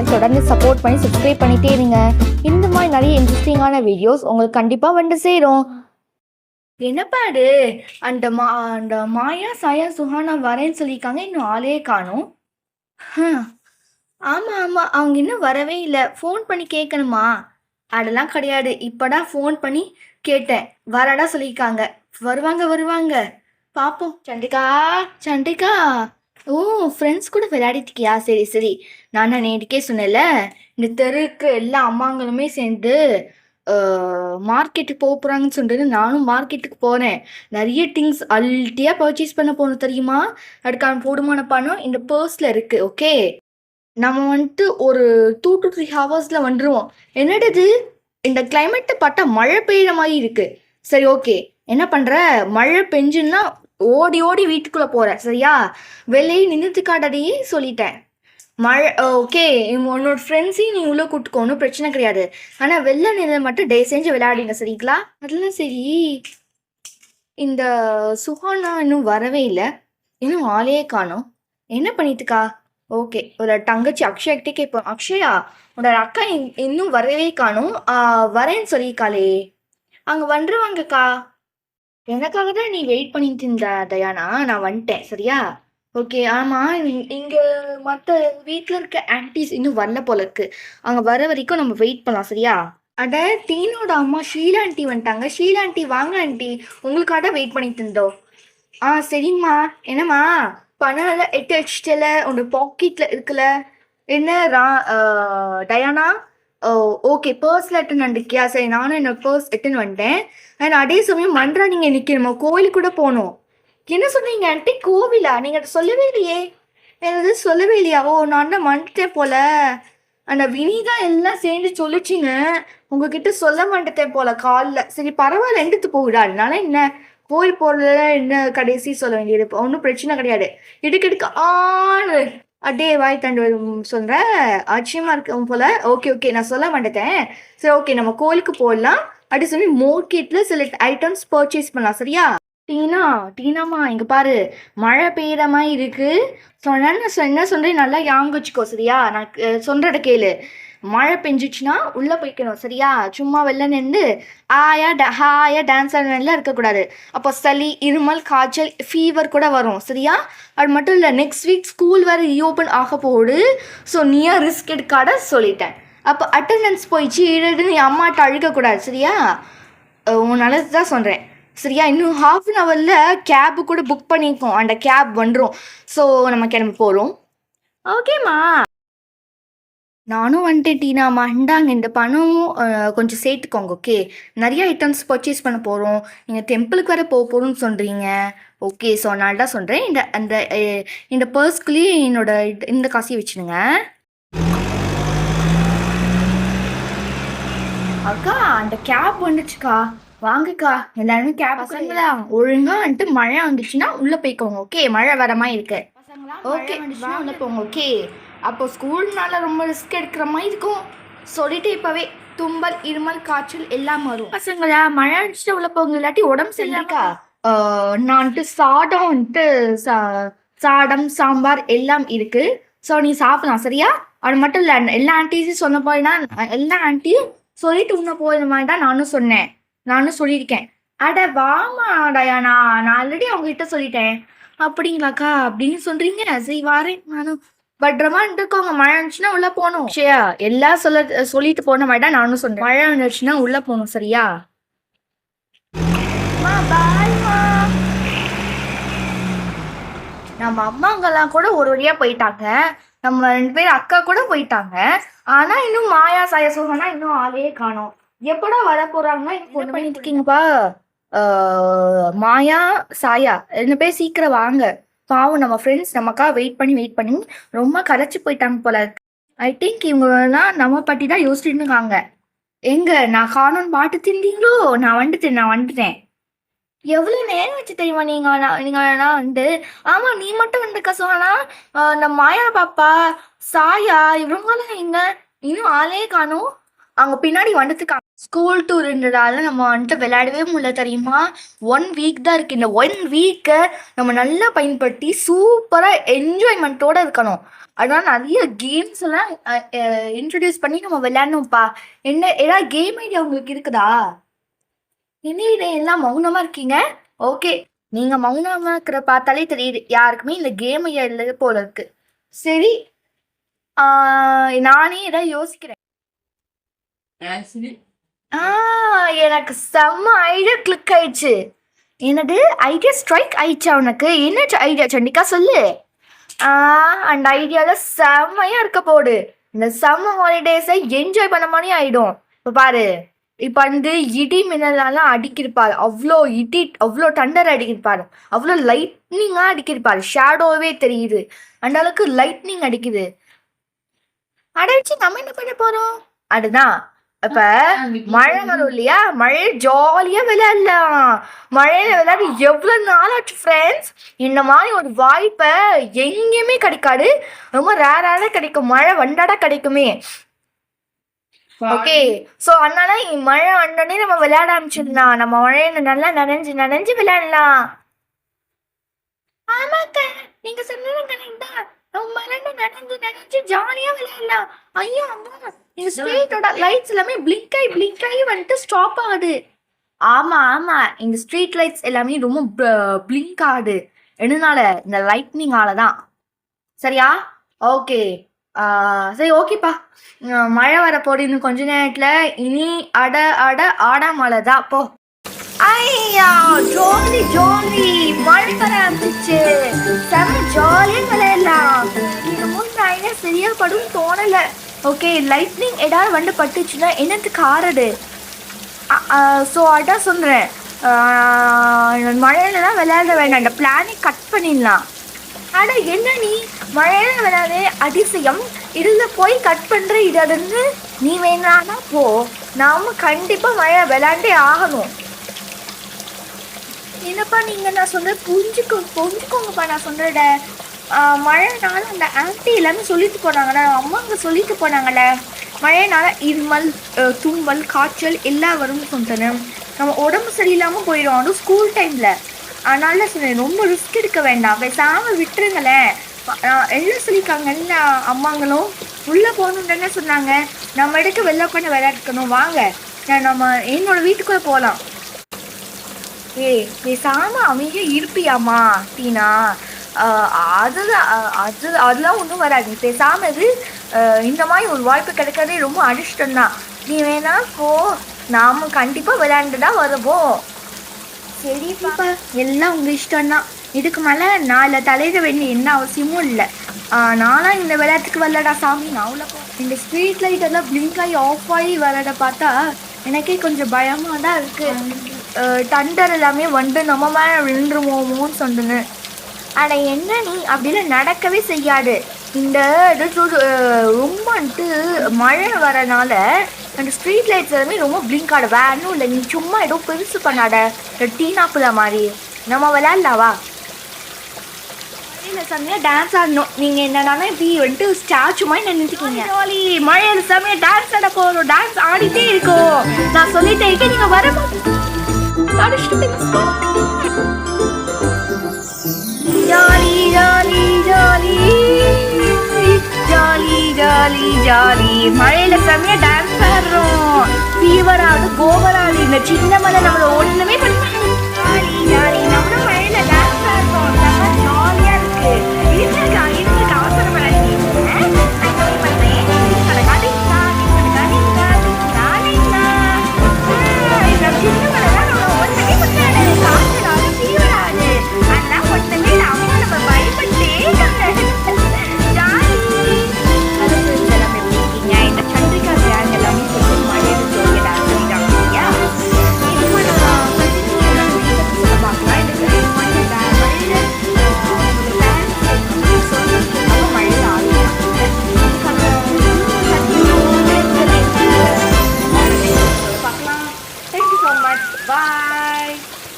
Channel தொடர்ந்து support பண்ணி subscribe பண்ணிட்டே இருங்க. இந்த மாதிரி நிறைய இன்ட்ரெஸ்டிங்கான வீடியோஸ் உங்களுக்கு கண்டிப்பாக வந்து சேரும். என்னப்பாடு அந்த மா அந்த மாயா சாயா சுஹானா வரேன்னு சொல்லியிருக்காங்க. இன்னும் ஆளே காணும். ஆமாம் ஆமாம் அவங்க இன்னும் வரவே இல்லை. ஃபோன் பண்ணி கேட்கணுமா அதெல்லாம் கிடையாது. இப்போதான் ஃபோன் பண்ணி கேட்டேன். வரடா சொல்லியிருக்காங்க. வருவாங்க வருவாங்க. பாப்போம். சண்டிகா சண்டிகா. ஓ ஃப்ரெண்ட்ஸ் கூட விளையாடிட்டிருக்கியா சரி சரி. நான் நான் நேற்றுக்கே சொன்னேன்ல இந்த தெருக்கு எல்லா அம்மாங்களுமே சேர்ந்து மார்க்கெட்டுக்கு போக போகிறாங்கன்னு சொல்லிட்டு நானும் மார்க்கெட்டுக்கு போகிறேன் நிறைய திங்ஸ் அல்ட்டியாக பர்ச்சேஸ் பண்ண போகணும் தெரியுமா? அதுக்கான போடுமான பணம் இந்த பர்ஸில் இருக்குது ஓகே நம்ம வந்துட்டு ஒரு டூ டு த்ரீ ஹவர்ஸில் வந்துடுவோம் என்னடது இந்த கிளைமேட்டை பார்த்தா மழை பெய்கிற மாதிரி இருக்குது சரி ஓகே என்ன பண்ணுற மழை பெஞ்சுன்னா ஓடி ஓடி வீட்டுக்குள்ளே போகிறேன் சரியா? வெளியே நின்றுட்டு காட்டாடி சொல்லிட்டேன். மழை ஓகே உன்னோட ஃப்ரெண்ட்ஸையும் நீ உள்ளே கூட்டுக்கோ ஒன்றும் பிரச்சனை கிடையாது. ஆனால் வெள்ளை நிழல் மட்டும் டே செஞ்சு விளையாடுங்க சரிங்களா? அதெல்லாம் சரி. இந்த சுஹானா இன்னும் வரவே இல்லை. இன்னும் ஆளையே காணோம். என்ன பண்ணிட்டுக்கா? ஓகே ஒரு தங்கச்சி அக்ஷயக்கிட்டே கேட்போம் அக்ஷயா உன்னோட அக்கா இன்னும் வரவே காணும். வரேன்னு சொல்லியிருக்காளே. அங்கே வந்துருவாங்கக்கா. எனக்காக தான் நீ வெயிட் பண்ணிட்டு இருந்த தயானா? நான் வந்துட்டேன் சரியா? ஓகே ஆமாம் இங்கே மற்ற வீட்டில் இருக்க ஆன்டிஸ் இன்னும் வரல போல இருக்கு. அங்கே வர வரைக்கும் நம்ம வெயிட் பண்ணலாம் சரியா? அட டீனோட அம்மா. ஷீலா ஆண்டி வந்துட்டாங்க. ஷீலா ஆண்டி வாங்க ஆண்டி உங்களுக்காக தான் வெயிட் பண்ணிட்டு இருந்தோம். ஆ சரிம்மா. என்னம்மா? பணம் எல்லாம் எட்டு வச்சுட்டல. உன்னோட பாக்கெட்டில் இருக்குல்ல. என்ன ரா டயானா ஓ ஓகே பர்ஸில் எட்டுன்னு வந்துருக்கியா சரி நானும் என்னோட பர்ஸ் எட்டுன்னு வந்துட்டேன் அண்ட் அதே சமயம் மன்றா நீங்கள் நிற்கணுமா கோயில் கூட போகணும். என்ன சொன்னீங்க ஆண்டி கோவிலா? நீங்கள் சொல்லவே இல்லையே. என்னது சொல்லவே இல்லையா. ஓ நான் தான் மறந்துட்டேன் போல. அந்த வினிதா எல்லாம் சேர்ந்து சொல்லிச்சிங்க. உங்ககிட்ட சொல்ல மாட்டேன் போல காலில். சரி பரவாயில்ல எடுத்து போகுடா அதனால என்ன? கோயில் போறதுல என்ன கடைசி சொல்ல வேண்டியது? இப்போ ஒன்றும் பிரச்சனை கிடையாது. இடுக்கடுக்கு ஆறு அப்படியே வாய் தண்டு சொல்கிறேன் ஆச்சரியமா இருக்கும் போல. ஓகே ஓகே நான் சொல்ல மாட்டேன் சரி ஓகே நம்ம கோயிலுக்கு போடலாம் அப்படி சொல்லி மார்க்கெட்டில் சில ஐட்டம்ஸ் பர்ச்சேஸ் பண்ணலாம் சரியா? டீனா டீனாமா இங்கே பாரு. மழை பெய்யற மாதிரி இருக்கு. சொன்னேன்னு நான் என்ன சொல்கிறேன் நல்லா யாங்க வச்சுக்கோ சரியா? நான் அஹ், கேளு. மழை பெஞ்சிச்சுன்னா உள்ளே போய்க்கணும் சரியா? சும்மா வெளில நின்று ஆயா ட ஹாயா டான்ஸ் ஆடுறதுலாம் இருக்கக்கூடாது. அப்போ சளி இருமல் காய்ச்சல் ஃபீவர் கூட வரும் சரியா? அது மட்டும் இல்லை நெக்ஸ்ட் வீக் ஸ்கூல் வேறு ரீஓப்பன் ஆக போகுது. ஸோ நீயா ரிஸ்க் எடுக்காட சொல்லிட்டேன். அப்போ அட்டண்டன்ஸ் போயிடுச்சு ஈடுன்னு நீ அம்மாட்ட அழுகக்கூடாது சரியா? உன் நல்லது தான் சொல்கிறேன் சரியா? இன்னும் ஹாஃப் அன் ஹவரில் கேபு கூட புக் பண்ணியிருக்கோம் அந்த கேப் வந்துடும் ஸோ நம்ம கிளம்பி போகிறோம் ஓகேம்மா நானும் வந்துட்டேன் டீனாம்மா இந்தாங்க இந்த பணம் கொஞ்சம் சேர்த்துக்கோங்க ஓகே? நிறைய ஐட்டம்ஸ் பர்ச்சேஸ் பண்ண போகிறோம் நீங்கள் டெம்பிளுக்கு வேறு போக போகிறோம்னு சொல்கிறீங்க ஓகே ஸோ அதனால தான் சொல்கிறேன் இந்த அந்த இந்த பர்ஸ்க்குள்ளேயே என்னோட இந்த காசையும் வச்சுடுங்க. அக்கா அந்த கேப் வந்துச்சுக்கா. வாங்கக்கா. எல்லாருமே கேப் பசங்களா. ஒழுங்கா வந்துட்டு மழை வந்துச்சுன்னா உள்ள போய்க்கோங்க ஓகே? மழை வர மாதிரி இருக்கு. ஓகே உள்ள போங்க ஓகே? அப்போ ஸ்கூல்னால ரொம்ப ரிஸ்க் எடுக்கிற மாதிரி இருக்கும். சொல்லிட்டு இப்பவே தும்பல் இருமல் காய்ச்சல் எல்லாம் வரும். பசங்களா மழை அடிச்சுட்டு உள்ள போங்க இல்லாட்டி உடம்பு சரியில்லைக்கா நான் வந்துட்டு சாதம் வந்துட்டு சாதம் சாம்பார் எல்லாம் இருக்கு. ஸோ நீ சாப்பிடலாம் சரியா? அது மட்டும் இல்லை எல்லா ஆன்டிஸும் சொன்ன போயினா எல்லா ஆன்ட்டியும் சொல்லிட்டு உன்ன போயிட மாதிரி தான் நானும் சொன்னேன். நானும் சொல்லியிருக்கேன். அட வாமா டயானா. நான் ஆல்ரெடி அவங்க கிட்ட சொல்லிட்டேன். அப்படிங்களாக்கா? அப்படின்னு சொல்றீங்க. சரி வாரேன் நானும். பத்திரமா இருந்துக்கோங்க. மழை வந்துச்சுன்னா உள்ள போகணும். சரியா எல்லாம் சொல்ல சொல்லிட்டு போன மாதிரி தான் நானும் சொன்னேன் மழை வந்துச்சுன்னா உள்ள போகணும் சரியா? நம்ம அம்மாங்கெல்லாம் கூட ஒரு வழியா போயிட்டாங்க. நம்ம ரெண்டு பேர் அக்கா கூட போயிட்டாங்க. ஆனா இன்னும் மாயா சாய சோகனா இன்னும் ஆளே காணோம். எப்படா வர போறாங்கன்னா என்ன பண்ணிட்டு இருக்கீங்கப்பா? மாயா சாயா ரெண்டு பேர் சீக்கிரம் வாங்க. பாவம் நம்ம ஃப்ரெண்ட்ஸ் நமக்காக வெயிட் பண்ணி வெயிட் பண்ணி ரொம்ப கரைச்சி போயிட்டாங்க போல ஐ திங்க் இவங்கெல்லாம் நம்ம பற்றி தான் யோசிச்சுட்டு இருக்காங்க எங்க? நான் காணோன்னு பாட்டு திண்டீங்களோ நான் வந்துட்டேன் நான் வந்துட்டேன். எவ்வளோ நேரம் வச்சு தெரியுமா நீங்க நான் நீங்க வந்து? ஆமா நீ மட்டும் வந்துக்க சோனா. இந்த மாயா பாப்பா சாயா இவங்கெல்லாம் எங்க? இன்னும் ஆளே காணும். அவங்க பின்னாடி வந்துட்டு ஸ்கூல் டூர் நம்ம வந்துட்டு விளையாடவே முடியல தெரியுமா? ஒன் வீக் தான் இருக்கு. இந்த ஒன் வீக்கை நம்ம நல்லா பயன்படுத்தி சூப்பராக என்ஜாய்மெண்ட்டோட இருக்கணும். அதனால நிறைய கேம்ஸ் எல்லாம் இன்ட்ரடியூஸ் பண்ணி நம்ம விளையாடணும்ப்பா என்ன ஏதாவது கேம் ஐடியா உங்களுக்கு இருக்குதா? என்ன எல்லாம் மௌனமா இருக்கீங்க? ஓகே நீங்க மௌனமா இருக்கிற பார்த்தாலே தெரியுது. யாருக்குமே இந்த கேம் ஐடியா இல்லை போல இருக்கு. சரி. நானே ஏதாவது யோசிக்கிறேன். ஆ எனக்கு செம்ம ஐடியா கிளிக் ஆயிடுச்சு. என்னது? ஐடியா ஸ்ட்ரைக் ஆயிடுச்சா உனக்கு? என்ன ஐடியா சண்டிகா சொல்லு. ஆ அந்த ஐடியாவில் செம்மையாக இருக்க போடு. இந்த சம்ம ஹாலிடேஸை என்ஜாய் பண்ண மாதிரி ஆகிடும் இப்போ பாரு. இப்போ வந்து இடி மின்னலாம் அடிக்கிருப்பாரு அவ்வளோ இடி அவ்வளோ டண்டர் அடிக்கிருப்பாரு அவ்வளோ லைட்னிங்காக அடிக்கிருப்பாரு ஷேடோவே தெரியுது. அந்த அளவுக்கு லைட்னிங் அடிக்குது. அடைச்சு நம்ம என்ன பண்ண போகிறோம் அதுதான். அப்ப மழை வரும் இல்லையா? மழை ஜாலியா விளையாடலாம். மழையில விளையாடி எவ்வளவு நாள் ஆச்சு ஃப்ரெண்ட்ஸ் இந்த மாதிரி ஒரு வாய்ப்பை எங்கேயுமே கிடைக்காது. ரொம்ப ரேராக கிடைக்கும். மழை வந்தாடா கிடைக்குமே. ஓகே ஸோ அதனால மழை வந்தோடனே நம்ம விளையாட ஆரம்பிச்சிடலாம். நம்ம மழையில நல்லா நனைஞ்சு நனைஞ்சு விளையாடலாம். ஆமாக்கா. நீங்க சொன்னது கரெக்ட் தான். நம்ம மழையில நனைஞ்சு நனைஞ்சு ஜாலியா விளையாடலாம் ஐயோ அம்மா இந்த ஸ்ட்ரீட்டோட லைட்ஸ் எல்லாமே பிளிங்க் ஆகி பிளிங்க் ஆகி வந்துட்டு ஸ்டாப் ஆகுது. ஆமா ஆமா. இந்த ஸ்ட்ரீட் லைட்ஸ் எல்லாமே ரொம்ப பிளிங்க் ஆகுது. எதனால இந்த லைட்னிங்கால தான். சரியா? ஓகே. சரி ஓகேப்பா. மழை வர இன்னும் கொஞ்ச நேரத்துல. இனி அட அட ஆடா மழை தான் போ. ஐயா ஜோலி ஜோலி. மழை வர ஆரம்பிச்சு செம ஜாலியா விளையாடலாம் இது மூணு ஐடியா சரியா படும் தோணல. ஓகே லைட்னிங் ஏதாவது வந்து பட்டுச்சுன்னா என்னத்துக்கு ஆறுது ஸோ அதான் சொல்கிறேன் மழையிலலாம் விளையாட வேண்டாம் அந்த பிளானை கட் பண்ணிடலாம். ஆனால் என்ன நீ? மழையில விளையாடு அதிசயம். இதில் போய் கட் பண்ணுற இடன்னு நீ வேணானா போ. நாம கண்டிப்பாக மழை விளையாண்டே ஆகணும். என்னப்பா நீங்கள் நான் சொல்கிறேன் புரிஞ்சுக்கோ புரிஞ்சுக்கோங்கப்பா. நான் சொல்கிறத மழைனால அந்த ஆன்ட்டி எல்லாமே சொல்லிட்டு போனாங்கல்ல அம்மாங்க சொல்லிட்டு போனாங்கல்ல மழைனால இருமல் தும்மல் காய்ச்சல் எல்லாம் வரும்னு சொன்னேன் நம்ம உடம்பு சரியில்லாமல் போயிடும் அதுவும் ஸ்கூல் டைமில் அதனால சொன்னேன் ரொம்ப ரிஸ்க் எடுக்க வேண்டாம். பேசாமல் விட்டுருங்களேன். என்ன எல்லாம் சொல்லியிருக்காங்க அம்மாங்களும்? உள்ளே போகணுன்னு சொன்னாங்க. நம்ம இடத்துக்கு வெளில உட்காந்து விளையாட்டுக்கணும் வாங்க. நம்ம என்னோடய வீட்டுக்குள்ளே போகலாம் ஏய் பேசாம அமைதியா இருப்பியாமா டீனா? ஆஹ் அதுதான் அது அதெல்லாம் ஒன்றும் வராது. நீ பேசாம இது ஆஹ் இந்த மாதிரி ஒரு வாய்ப்பு கிடைக்கிறதே ரொம்ப அதிர்ஷ்டம் தான் நீ வேணா போ. நாம கண்டிப்பா விளையாண்டு தான் வருவோம் சரிப்பா. எல்லாம் உங்க இஷ்டம் தான் இதுக்கு மேல நான் தலையிட வேண்டிய என்ன அவசியமும் இல்லை. நானும் இந்த விளையாட்டுக்கு வரலடா சாமி. நான் உள்ள இந்த ஸ்ட்ரீட் லைட் எல்லாம் பிளிங்க் ஆகி ஆஃப் ஆகி வரட பார்த்தா எனக்கே கொஞ்சம் பயமா தான் இருக்கு. டண்டர் எல்லாமே வந்து நம்ம மேலே விழுந்துருவோமோன்னு சொன்னேன் அட என்ன நீ அப்படிலாம் நடக்கவே செய்யாது. இந்த இது ரொம்ப வந்துட்டு மழை வரனால அந்த ஸ்ட்ரீட் லைட்ஸ் எல்லாமே ரொம்ப பிளிங்க் ஆட வேணும் இல்லை. நீ சும்மா ஏதோ பெருசு இந்த டீனாப்புல மாதிரி. நம்ம விளையாடலாவா? மழையில செம்மையா டான்ஸ் ஆடணும். நீங்க என்னன்னா இப்படி வந்துட்டு ஸ்டாச்சு மாதிரி நின்றுட்டீங்க ஜாலி மழையில செம்மையா டான்ஸ் ஆட போறோம். டான்ஸ் ஆடிட்டே இருக்கோம். நான் சொல்லிட்டே இருக்கேன் நீங்க வர jolly jolly jolly jolly jolly jolly மழையில செம்மையா டான்ஸ் ஆடுறோம் ஃபீவர் ஆகுது கோவர் ஆகுது இந்த சின்ன மலை நம்மள ஒண்ணுமே பண்ண ஜாலி ஜாலி நம்மளும் மழையில